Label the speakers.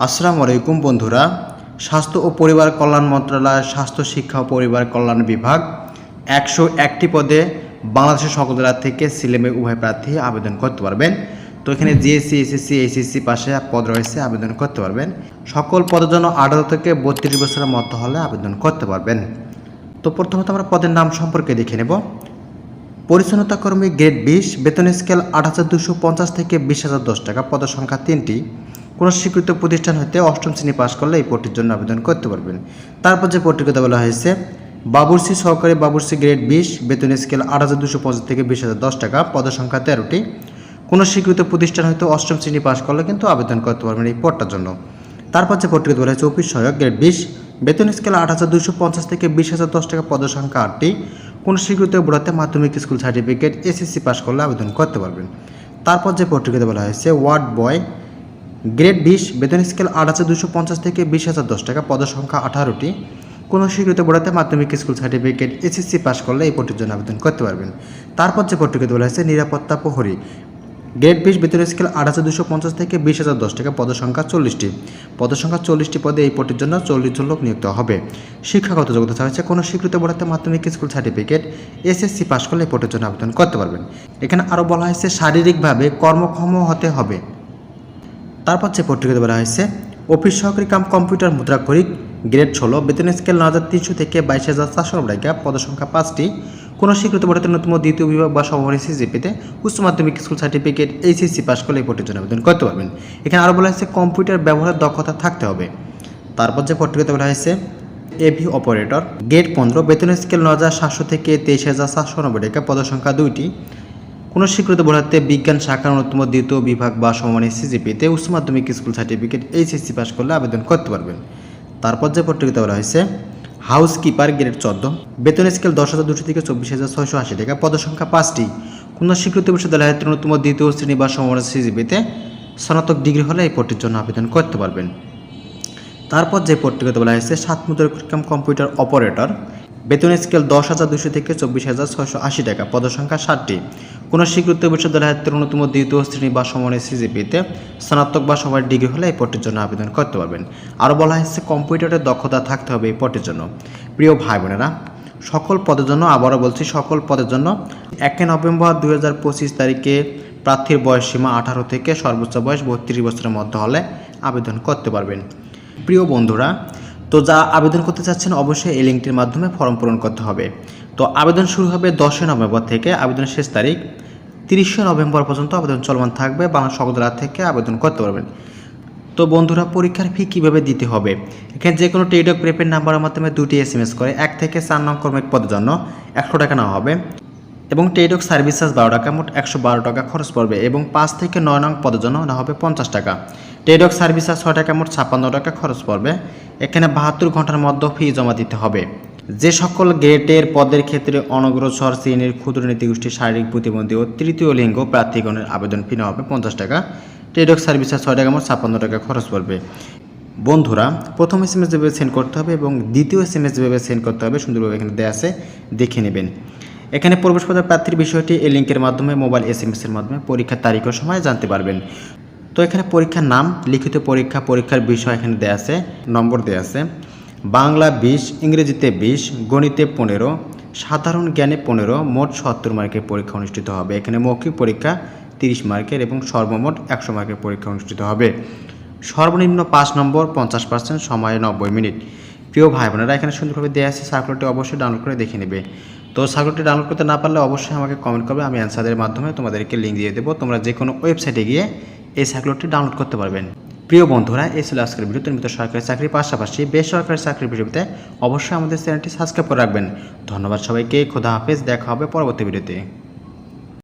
Speaker 1: আসসালামু আলাইকুম বন্ধুরা। স্বাস্থ্য ও পরিবার কল্যাণ মন্ত্রণালয়, স্বাস্থ্য শিক্ষা ও পরিবার কল্যাণ বিভাগ একশো একটি পদে বাংলাদেশের সকল জেলা থেকে সিলেমে উভয় প্রার্থী আবেদন করতে পারবেন। তো এখানে জিএসসি এসএসসি এইচএসসি পাশে পদ রয়েছে, আবেদন করতে পারবেন। সকল পদের জন্য আঠারো থেকে বত্রিশ বছরের মতো হলে আবেদন করতে পারবেন। তো প্রথমত আমরা পদের নাম সম্পর্কে দেখে নেব। পরিচ্ছন্নতা কর্মী গ্রেড বিশ, বেতন স্কেল আট হাজার দুশো পঞ্চাশ থেকে বিশ হাজার দশ টাকা, পদের সংখ্যা তিনটি। কোনো স্বীকৃত প্রতিষ্ঠান হতে অষ্টম শ্রেণি পাশ করলে এই পদটির জন্য আবেদন করতে পারবেন। তারপর যে পদটির কথা বলা হয়েছে বাবুরসি সহকারী বাবুরসি গ্রেড বিশ বেতন স্কেল আট হাজার দুশো পঞ্চাশ থেকে বিশ হাজার দশ টাকা, পদসংখ্যা তেরোটি। কোনো স্বীকৃত প্রতিষ্ঠান হয়তো অষ্টম শ্রেণি পাশ করলে কিন্তু আবেদন করতে পারবেন এই পদটার জন্য। তারপর যে পদটিকে বলা হয়েছে, অফিস সহায়ক গ্রেড বিশ, বেতন স্কেল আট হাজার দুশো পঞ্চাশ থেকে বিশ হাজার দশ টাকা, পদসংখ্যা আটটি। কোনো স্বীকৃত বোর্ডাতে মাধ্যমিক স্কুল সার্টিফিকেট এসএসসি পাস করলে আবেদন করতে পারবেন। তারপর যে পদটিকে বলা হয়েছে, ওয়ার্ড বয় গ্রেড বিশ বেতন স্কেল আট হাজার দুশো পঞ্চাশ থেকে বিশ হাজার দশ টাকা, পদের সংখ্যা আঠারোটি। কোনো স্বীকৃত বোর্ডাতে মাধ্যমিক স্কুল সার্টিফিকেট, এসএসসি পাস করলে এই পদটির জন্য আবেদন করতে পারবেন। তারপর যে পদটিকে বলা হয়েছে, নিরাপত্তা প্রহরী। গ্রেড বিশ বেতন স্কেল আট হাজার দুশো পঞ্চাশ থেকে বিশ হাজার দশ টাকা, পদের সংখ্যা চল্লিশটি। পদের সংখ্যা চল্লিশটি পদে এই পটির জন্য চল্লিশ জন লোক নিযুক্ত হবে। শিক্ষাগত যোগ্যতা হয়েছে, কোনো স্বীকৃত বোর্ডাতে মাধ্যমিক স্কুল সার্টিফিকেট, এসএসসি পাস করলে এই পটির জন্য আবেদন করতে পারবেন। এখানে আরও বলা হয়েছে, শারীরিকভাবে কর্মক্ষম হতে হবে। তারপর যে পত্রিকাতে বলা হয়েছে, অফিস সহকারী কাম কম্পিউটার মুদ্রাক্ষরিক গ্রেড ষোলো, বেতন স্কেল ন হাজার তিনশো থেকে বাইশ হাজার চারশো টাকা, পদসংখ্যা পাঁচটি। কোনো স্বীকৃত বোর্ডের নতুন দ্বিতীয় বিভাগ বা সমাপনী সিজিপিতে উচ্চ মাধ্যমিক স্কুল সার্টিফিকেট, এইচএসসি পাস করলে এই পটির জন্য আবেদন করতে পারবেন। এখানে আরও বলা হয়েছে, কম্পিউটার ব্যবহারের দক্ষতা থাকতে হবে। তারপর যে পত্রিকাতে বলা হয়েছে এভি অপারেটর গেট পনেরো, বেতন স্কেল ন হাজার সাতশো থেকে তেইশ হাজার সাতশো নব্বই টাকা, পদসংখ্যা দুইটি। কোনো স্বীকৃত বোর্ডাতে বিজ্ঞান শাখার অন্যতম দ্বিতীয় বিভাগ বা সমানে সিজিপিতে উচ্চ মাধ্যমিক স্কুল সার্টিফিকেট এইচএসসি পাস করলে আবেদন করতে পারবেন। তারপর যে পত্রিকাতে বলা হয়েছে হাউস কিপার গ্রেড চোদ্দ, বেতন স্কেল দশ হাজার দুশো থেকে চব্বিশ হাজার ছয়শো আশি টাকা, পদসংখ্যা পাঁচটি। কোনো স্বীকৃত বিশ্ববিদ্যালয়ের অন্যতম দ্বিতীয় শ্রেণি বা সমানে সিজিপিতে স্নাতক ডিগ্রি হলে এই পদটির জন্য আবেদন করতে পারবেন। তারপর যে পত্রিকাতে বলা হয়েছে, সাত মুদ্রাম কম্পিউটার অপারেটর বেতন স্কেল দশ হাজার দুশো থেকে চব্বিশ হাজার ছয়শো আশি টাকা, পদসংখ্যা ষাটটি। কোনো স্বীকৃত বিশ্ববিদ্যালয়ের অন্যতম দ্বিতীয় শ্রেণি বা সমানের সিজিপিতে স্নাতক বা সবার ডিগ্রি হলে এই পটির জন্য আবেদন করতে পারবেন। আরও বলা হয়েছে কম্পিউটারের দক্ষতা থাকতে হবে এই পটির জন্য। প্রিয় ভাই বোনেরা, সকল পদের জন্য, আবারও বলছি, সকল পদের জন্য একে নভেম্বর দুই হাজার পঁচিশ তারিখে প্রার্থীর বয়স সীমা আঠারো থেকে সর্বোচ্চ বয়স বত্রিশ বছরের মধ্যে হলে আবেদন করতে পারবেন। প্রিয় বন্ধুরা তো যা আবেদন করতে চাচ্ছেন, অবশ্যই এই লিঙ্কটির মাধ্যমে ফর্ম পূরণ করতে হবে। তো আবেদন শুরু হবে দশই নভেম্বর থেকে, আবেদনের শেষ তারিখ তিরিশে নভেম্বর পর্যন্ত আবেদন চলমান থাকবে বাংলা জেলা থেকে আবেদন করতে পারবেন। তো বন্ধুরা, পরীক্ষার ফি কীভাবে দিতে হবে? এখানে যে কোনো টেলিডক প্রেপের নাম্বারের মাধ্যমে দুটি এস করে, এক থেকে চার নং কর্মিক পদের জন্য একশো টাকা নেওয়া হবে। এবং টেলিডক সার্ভিস চার্জ বারো টাকা, মোট একশো বারো টাকা খরচ পড়বে এবং পাঁচ থেকে নয় নং পদের জন্য নেওয়া হবে পঞ্চাশ টাকা। টেলিডক সার্ভিস চার্জ ছয় টাকা, মোট ছাপ্পান্ন টাকা খরচ পড়বে। এখানে বাহাত্তর ঘণ্টার মধ্যে ফি জমা দিতে হবে। যে সকল গ্রেডের পদের ক্ষেত্রে অনগ্রসর শ্রেণির ক্ষুদ্র নীতিগোষ্ঠীর শারীরিক প্রতিবন্ধী ও তৃতীয় লিঙ্গ প্রার্থীগণের আবেদন ফি হবে পঞ্চাশ টাকা। টেলিডক সার্ভিস চার্জ ছয় টাকা, মোট ছাপ্পান্ন টাকা খরচ পড়বে। বন্ধুরা, প্রথম এস এম এস যেভাবে সেন্ড করতে হবে এবং দ্বিতীয় এস এম এস যেভাবে সেন্ড করতে হবে, সুন্দরভাবে এখানে দেওয়া আছে, দেখে নেবেন। এখানে প্রবেশপত্র প্রার্থীর বিষয়টি এই লিঙ্কের মাধ্যমে, মোবাইল এস এসের মাধ্যমে পরীক্ষার তারিখ ও সময় জানতে পারবেন। তো এখানে পরীক্ষার নাম, লিখিত পরীক্ষা, পরীক্ষার বিষয় এখানে দেওয়া আছে, নম্বর দেওয়া আছে। বাংলা বিশ, ইংরেজিতে বিশ, গণিতে পনেরো, সাধারণ জ্ঞানে পনেরো, মোট সত্তর মার্কের পরীক্ষা অনুষ্ঠিত হবে। এখানে মৌখিক পরীক্ষা তিরিশ মার্কের এবং সর্বমোট একশো মার্কের পরীক্ষা অনুষ্ঠিত হবে। সর্বনিম্ন পাঁচ নম্বর, পঞ্চাশ পার্সেন্ট, সময় নব্বই মিনিট। প্রিয় ভাই বোনেরা এখানে সুন্দরভাবে দেওয়া আছে সার্কুলারটি অবশ্যই ডাউনলোড করে দেখে নেবে। তো সার্কুলটি ডাউনলোড করতে না পারলে অবশ্যই আমাকে কমেন্ট করবে, আমি অ্যান্সারের মাধ্যমে তোমাদেরকে লিঙ্ক দিয়ে দেবো। তোমরা যে কোনো ওয়েবসাইটে গিয়ে এই সার্কুলটি ডাউনলোড করতে পারবেন। প্রিয় বন্ধুরা, এই ছিল আজকের ভিডিও তুমি তো সরকারি চাকরির পাশাপাশি বেসরকারি চাকরির ভিডিওতে অবশ্যই আমাদের চ্যানেলটি সাবস্ক্রাইব করে রাখবেন। ধন্যবাদ সবাইকে, খোদা হাফেজ, দেখা হবে পরবর্তী ভিডিওতে